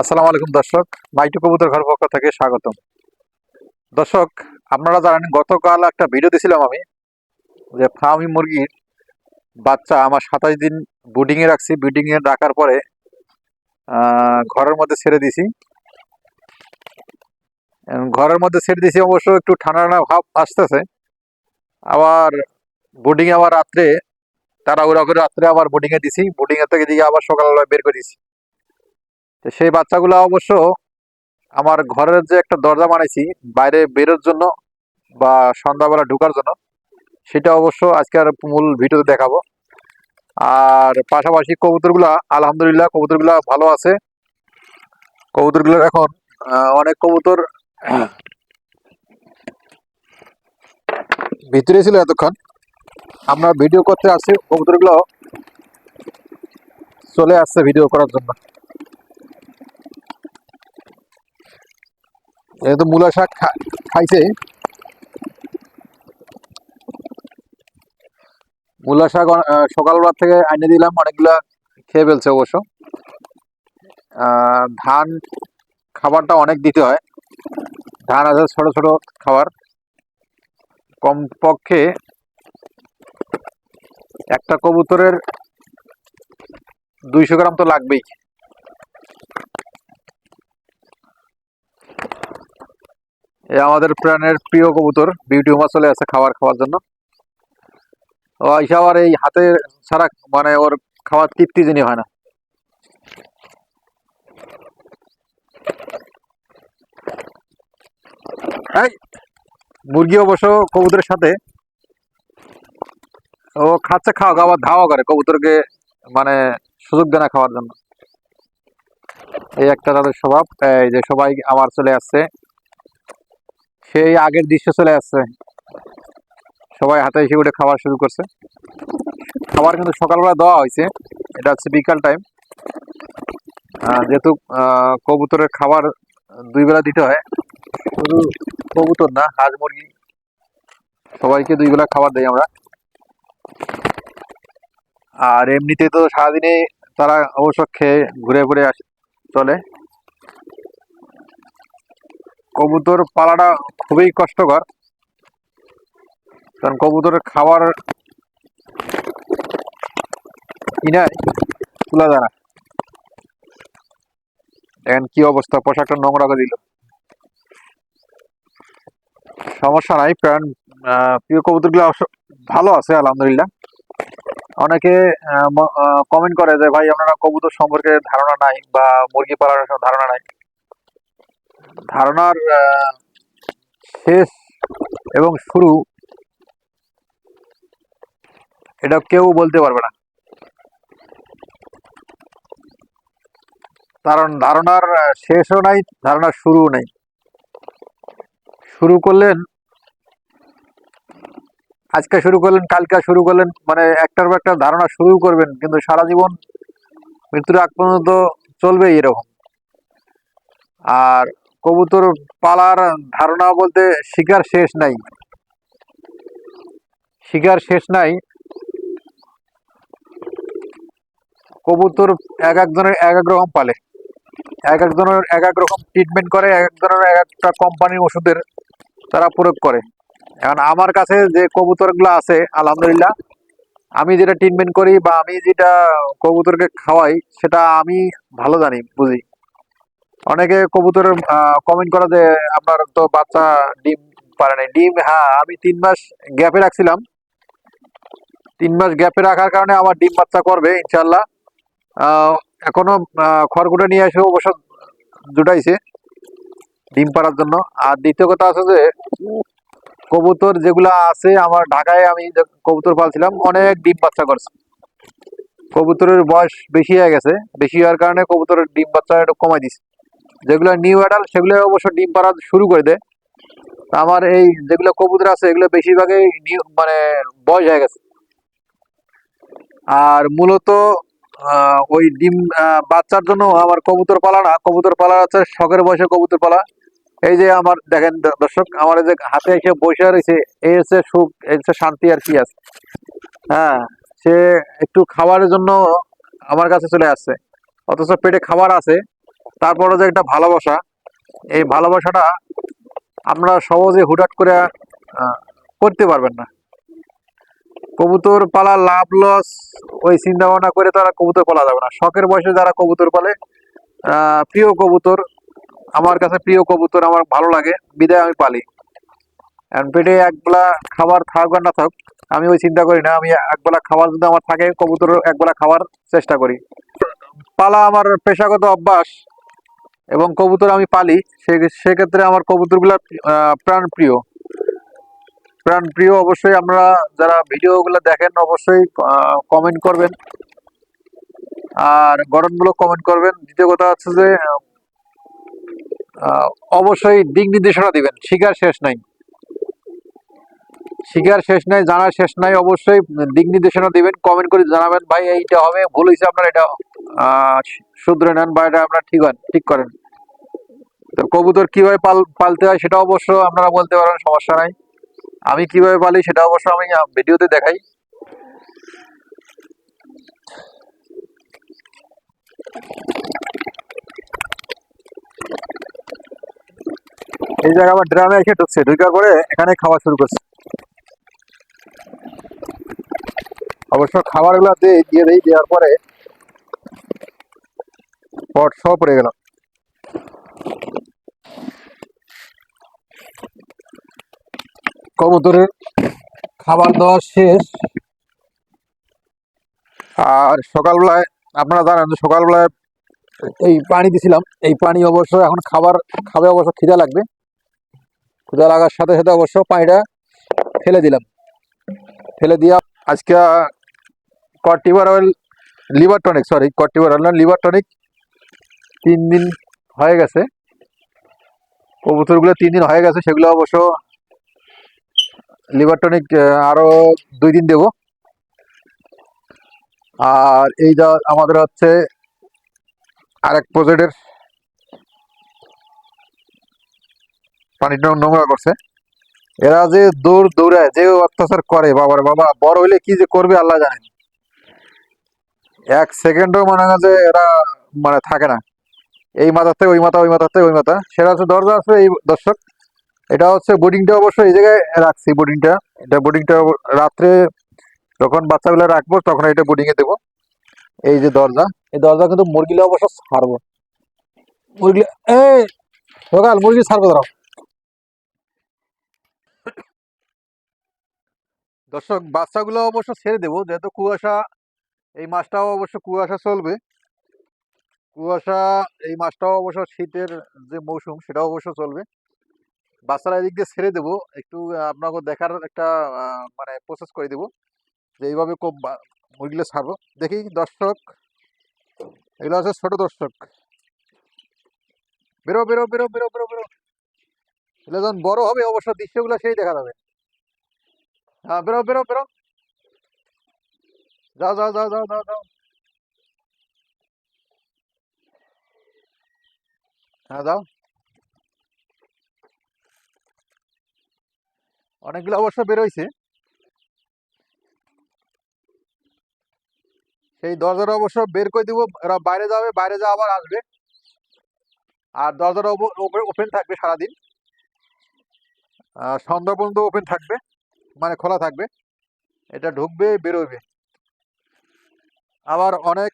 আসসালামু আলাইকুম দর্শক, মাইটু কবুতর ঘর পক্ষ থেকে স্বাগতম। দর্শক, আপনারা জানেন, গতকাল একটা ভিডিও দিয়েছিলাম আমি, যে ফার্মি মুরগির বাচ্চা, আমার সাতাশ দিন বুডিং এ রাখছি বুডিং এ রাখার পরে ঘরের মধ্যে ছেড়ে দিছি। ঘরের মধ্যে ছেড়ে দিছি, অবশ্য একটু ঠান্ডা ঠান্ডা ভাব আসতেছে। আবার বুডিং এ আবার রাত্রে, তাড়াহুড়া করে রাত্রে আবার বুডিং এ দিছি এর থেকে দিয়ে আবার সকালবেলা বের করে দিছি। তো সেই বাচ্চাগুলো অবশ্য আমার ঘরের যে একটা দরজা বানাইছি, বাইরে বেরোর জন্য বা সন্ধ্যাবেলা ঢোকার জন্য, সেটা অবশ্য আজকে আর মূল ভিডিওতে দেখাবো। আর পাশাপাশি কবুতরগুলা, আলহামদুলিল্লাহ কবুতরগুলা ভালো আছে। কবুতরগুলো এখন অনেক কবুতর ভিতরে ছিল এতক্ষণ। আমরা ভিডিও করতে আসছি, কবুতরগুলো চলে আসছে ভিডিও করার জন্য। যেহেতু মূলা শাক খাইছে। মূলা শাক সকালবেলা থেকে এনে দিলাম, অনেকগুলা খেয়ে ফেলছে অবশ্য। ধান খাবারটা অনেক দিতে হয়। ধান আছে ছোট ছোট খাবার। কমপক্ষে একটা কবুতরের দুইশো গ্রাম তো লাগবেই। এ আমাদের প্রাণের প্রিয় কবুতর, বিউটি উমা চলে আছে খাবার খাওয়ার জন্য। আবার এই হাতে ছাড়া মানে ওর খাওয়ার তৃপ্তি যিনি হয় না। মুরগি অবশ্য কবুতরের সাথে। ও খাচ্ছে খাওয়া আবার ধাওয়া করে কবুতরকে মানে সুযোগ দেয় না খাওয়ার জন্য। এই একটা তাদের স্বভাব, এই যে সবাই আমার চলে আসছে। সেই আগের দৃশ্য চলে আসছে। সবাই হাতে এসে উঠে খাবার শুরু করছে। খাবার কিন্তু সকালবেলা দেওয়া হয়েছে। এটা হচ্ছে বিকাল টাইম যেহেতু কবুতরের খাবার দুই বেলা দিতে হয়, শুধু কবুতর না, হাঁস, মুরগি, সবাইকে দুই বেলা খাবার দেই আমরা। আর এমনিতে তো সারাদিনে তারা অবশ্য খেয়ে ঘুরে ঘুরে আসে, চলে। কবুতর পালাটা খুবই কষ্টকর। কারণ কবুতরের খাবার কিনায় তোলা যায় না দেখেন কি অবস্থা, পোশাকটা নোংরা করে দিল। সমস্যা নাই, কারণ প্রিয় কবুতরগুলো ভালো আছে, আলহামদুলিল্লাহ। অনেকে কমেন্ট করে যে, ভাই, আপনারা কবুতর সম্পর্কে ধারণা নাই বা মুরগি পালনের সব ধারণা নাই। ধারণার শেষ এবং শুরু, এটা কেউ বলতে পারবে না। কারণ ধারণার শেষও নাই, ধারণার শুরুও নাই। শুরু করলেন, আজকে শুরু করলেন, কালকে শুরু করলেন মানে একটার পর একটা ধারণা শুরু করবেন, কিন্তু সারা জীবন মৃত্যুর আগ পর্যন্ত চলবে এরকম। আর কবুতর পালার ধারণা বলতে শিকার শেষ নাই। শিকার শেষ নাই। কবুতর এক একজনের এক এক রকম পালে। এক একজনের এক এক রকম ট্রিটমেন্ট করে, এক একজনের এক একটা কোম্পানির ওষুধের তারা প্রয়োগ করে। এখন আমার কাছে যে কবুতরগুলো আছে, আলহামদুলিল্লাহ, আমি যেটা ট্রিটমেন্ট করি বা আমি যেটা কবুতরকে খাওয়াই, সেটা আমি ভালো জানি, বুঝি। অনেকে কবুতর কমেন্ট করা যে আপনার তো বাচ্চা ডিম পারে নাই। ডিম হ্যাঁ আমি তিন মাস গ্যাপে রাখছিলাম। তিন মাস গ্যাপে রাখার কারণে আমার ডিম বাচ্চা করবে ইনশাল্লাহ এখনও আহ, খড়কুটা নিয়ে এসে অবশ্য জুটাইছে ডিম পাড়ার জন্য। আর দ্বিতীয় কথা আছে যে কবুতর যেগুলা আছে আমার ঢাকায় আমি কবুতর পালছিলাম অনেক ডিম বাচ্চা করছে। কবুতরের বয়স বেশি হয়ে গেছে। বেশি হওয়ার কারণে কবুতরের ডিম বাচ্চা একটু কমাই দিছে। যেগুলো নিউ অ্যাডাল্ট সেগুলো অবশ্য ডিম পাড়া শুরু করে দেয়। আমার এই যেগুলো কবুতর আছে, এগুলো বেশিরভাগই মানে বয়স হয়ে গেছে। আর মূলত ওই ডিম বাচ্চার জন্য আমার কবুতর পালা না, কবুতর পালা আছে শখের বয়সে কবুতর পালা। এই যে আমার, দেখেন দর্শক, আমার যে হাতে এসে বসে রয়েছে এই হচ্ছে সুখ এই হচ্ছে শান্তি আর কি আছে। হ্যাঁ সে একটু খাবারের জন্য আমার কাছে চলে আসছে। অথচ পেটে খাবার আছে। তারপরে যে একটা ভালোবাসা, এই ভালোবাসাটা আমরা সহজে হুটহাট করে করতে পারবেন না। কবুতর পালা লাভ লস ওই চিন্তা ভাবনা করে তারা কবুতর পালা যাবে না। শখের বয়সে যারা কবুতর পালে প্রিয় কবুতর, আমার কাছে প্রিয় কবুতর আমার ভালো লাগে, বিদায় আমি পালি। পেটে একবেলা খাবার থাক বা না থাক আমি ওই চিন্তা করি না, আমি একবেলা খাবার যদি আমার থাকে কবুতর একবেলা খাওয়ার চেষ্টা করি। পালা আমার পেশাগত অভ্যাস এবং কবুতর আমি পালি সেক্ষেত্রে আমার কবুতরগুলো প্রাণ প্রিয় প্রাণ প্রিয় অবশ্যই আমরা যারা ভিডিওগুলো দেখেন, অবশ্যই কমেন্ট করবেন। আর গঠনমূলক কমেন্ট করবেন। দ্বিতীয় কথা হচ্ছে যে অবশ্যই দিক নির্দেশনা দিবেন। শিকার শেষ নাই। শিকার শেষ নাই জানার শেষ নাই, অবশ্যই দিক নির্দেশনা দিবেন কমেন্ট করে জানাবেন, ভাই, এইটা হবে, ভুল হয়েছে আপনার, এটা শুধরে নেন বা এটা আপনার ঠিক হন ঠিক করেন। তো কবুতর কীভাবে পাল, পালতে হয় সেটা অবশ্য আপনারা বলতে পারেন, সমস্যা নাই। আমি কীভাবে পালি সেটা অবশ্য আমি ভিডিওতে দেখাই। এই জায়গা আবার ড্রামে এসে ঢুকছে ঢুকার পরে এখানে খাওয়া শুরু করছে। অবশ্য খাবারগুলো দিয়ে দিয়ে দেই, দেওয়ার পরে পট সব পড়ে গেল। কবুতরের খাবার দেওয়া শেষ। আর সকালবেলায় আপনারা জানেন যে সকালবেলায় এই পানি দিছিলাম। এই পানি অবশ্য এখন খাবার খাবে অবশ্য খিদা লাগবে। খিদা লাগার সাথে সাথে অবশ্য পানিটা ফেলে দিলাম। ফেলে দিয়া আজকে কর্টিভার অয়েল লিভার টনিক সরি কর্টিভার অয়েল না, লিভার টনিক তিন দিন হয়ে গেছে। কবুতরগুলো তিন দিন হয়ে গেছে, সেগুলো অবশ্য লিভার টনিক আরও দুই দিন দেবো। আর এই যা আমাদের হচ্ছে আরেক প্রজেক্টের পানিটা নোংরা করছে। এরা যে দৌড় দৌড়ায় যে অত্যাচার করে, বাবার বাবা, বড় হইলে কি যে করবে আল্লাহ জানেন এক সেকেন্ডও মনে হয় যে এরা মানে থাকে না। এই মাথার থেকে ওই মাথা, ওই মাথার থেকে ওই মাথা। সেটা হচ্ছে দরজা আছে এই দর্শক। এটা হচ্ছে বোর্ডিংটা অবশ্য এই জায়গায় রাখছি বোর্ডিংটা এটা বোর্ডিংটা রাত্রে যখন বাচ্চাগুলো রাখব তখন এটা বোর্ডিং এ দেবো। এই যে দরজা, এই দরজা কিন্তু মুরগিলে অবশ্য ছাড়বো। মুরগি এই সকাল মুরগি ছাড়বো দাঁড়াও। দর্শক, বাচ্চাগুলো অবশ্য ছেড়ে দেবো, যেহেতু কুয়াশা, এই মাসটাও অবশ্য কুয়াশা চলবে। কুয়াশা, এই মাসটাও অবশ্য শীতের যে মৌসুম, সেটাও অবশ্য চলবে। বাচ্চারা এদিক দিয়ে ছেড়ে দেবো। একটু আপনাকে দেখার একটা মানে প্রসেস করে দেবো যে এইভাবে খুব মুরগিগুলো ছাড়বো। দেখি দর্শক, এগুলো আছে ছোট দর্শক। বেরো বেরো বেরো বেরো বেরো বেরো। এগুলো যখন বড় হবে, অবশ্য দৃশ্যগুলো সেই দেখা যাবে। হ্যাঁ বেরো বেরো বেরো। যাও যাও যাও যাও যাও যাও। হ্যাঁ যাও। অনেকগুলো অবশ্য বেরোইছে। সেই দরজাটা অবশ্য বের করে দিব, এরা বাইরে যাবে, বাইরে যা আবার আসবে। আর দরজাটা ওপেন থাকবে সারাদিন। সন্ধ্যা পর্যন্ত ওপেন থাকবে মানে খোলা থাকবে। এটা ঢুকবে, বেরোবে। আবার অনেক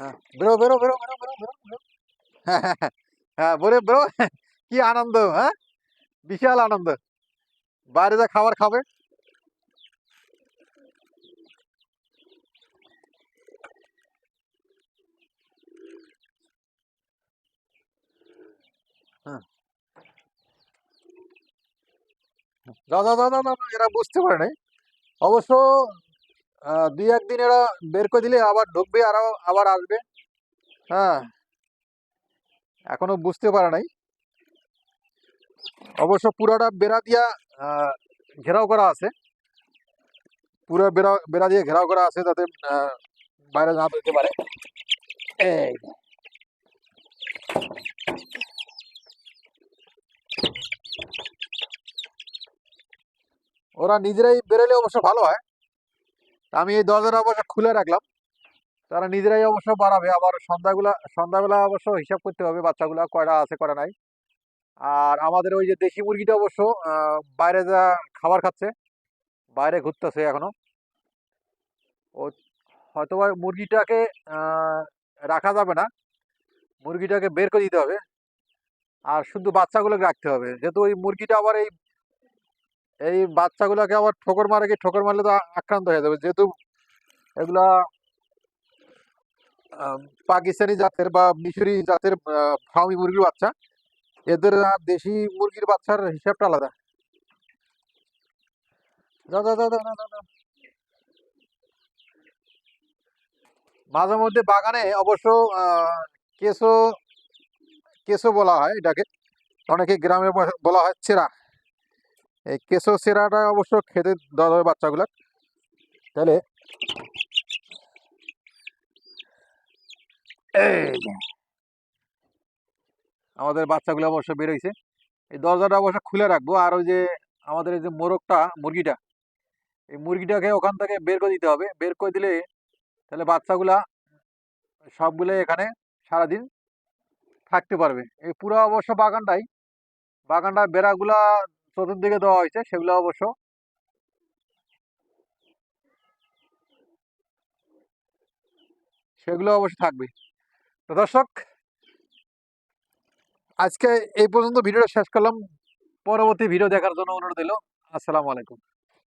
হ্যাঁ বেরো বেরো বেরো বেরো বেরো বেরো বেরো হ্যাঁ হ্যাঁ হ্যাঁ হ্যাঁ বলে বেরো কি আনন্দ হ্যাঁ? বিশাল আনন্দ। বাইরে যা খাবার খাবে। হ্যাঁ। যাও যাও যাও যাও, এরা বুঝতে পারে নাই। অবশ্য দুই একদিন এরা বের করে দিলে আবার ঢুকবে, আর আবার আসবে। হ্যাঁ এখনও বুঝতে পারে নাই। অবশ্য পুরাটা বেড়া দিয়া ঘেরাও করা আছে। পুরো বেড়া বেড়া দিয়ে ঘেরাও করা আছে তাতে বাইরে না পেতে পারে। ওরা নিজেরাই বেরোলে অবশ্য ভালো হয়। আমি এই দরজাটা অবশ্য খুলে রাখলাম। তারা নিজেরাই অবশ্য বাড়াবে। আবার সন্ধ্যাগুলা সন্ধ্যাবেলা অবশ্য হিসাব করতে হবে বাচ্চাগুলা কয়টা আছে, কয়টা নাই। আর আমাদের ওই যে দেশি মুরগিটা অবশ্য বাইরে যা খাবার খাচ্ছে, বাইরে ঘুরতেছে এখনও। ও হয়তোবা মুরগিটাকে রাখা যাবে না। মুরগিটাকে বের করে দিতে হবে। আর শুধু বাচ্চাগুলোকে রাখতে হবে। যেহেতু ওই মুরগিটা আবার এই এই বাচ্চাগুলোকে আবার ঠোকর মারে কি? ঠোকর মারলে তো আক্রান্ত হয়ে যাবে। যেহেতু এগুলা পাকিস্তানি জাতের বা মিশরি জাতের ফার্মি মুরগির বাচ্চা, এদের দেশি মুরগির বাচ্চার হিসাবটা আলাদা। মাঝে মধ্যে বাগানে অবশ্য কেঁচো কেঁচো বলা হয় এটাকে। অনেকে গ্রামে বলা হয় চেরা। এই কেঁচো সেরাটা অবশ্য খেতে দেওয়া হবে বাচ্চাগুলো তাহলে আমাদের বাচ্চাগুলো অবশ্য বেরোইছে। এই দরজাটা অবশ্য খুলে রাখব আর ওই যে আমাদের এই যে মোরগটা, মুরগিটা, এই মুরগিটাকে ওখান থেকে বের করে দিতে হবে। বের করে দিলে তাহলে বাচ্চাগুলা সবগুলো এখানে সারাদিন থাকতে পারবে। এই পুরো অবশ্য বাগানটাই, বাগানটার বেড়াগুলা চতুর্দিকে দেওয়া হয়েছে, সেগুলো অবশ্য সেগুলো অবশ্য থাকবে। তো দর্শক, আজকে এই পর্যন্ত ভিডিওটা শেষ করলাম। পরবর্তী ভিডিও দেখার জন্য অনুরোধ দিল আসসালামু আলাইকুম।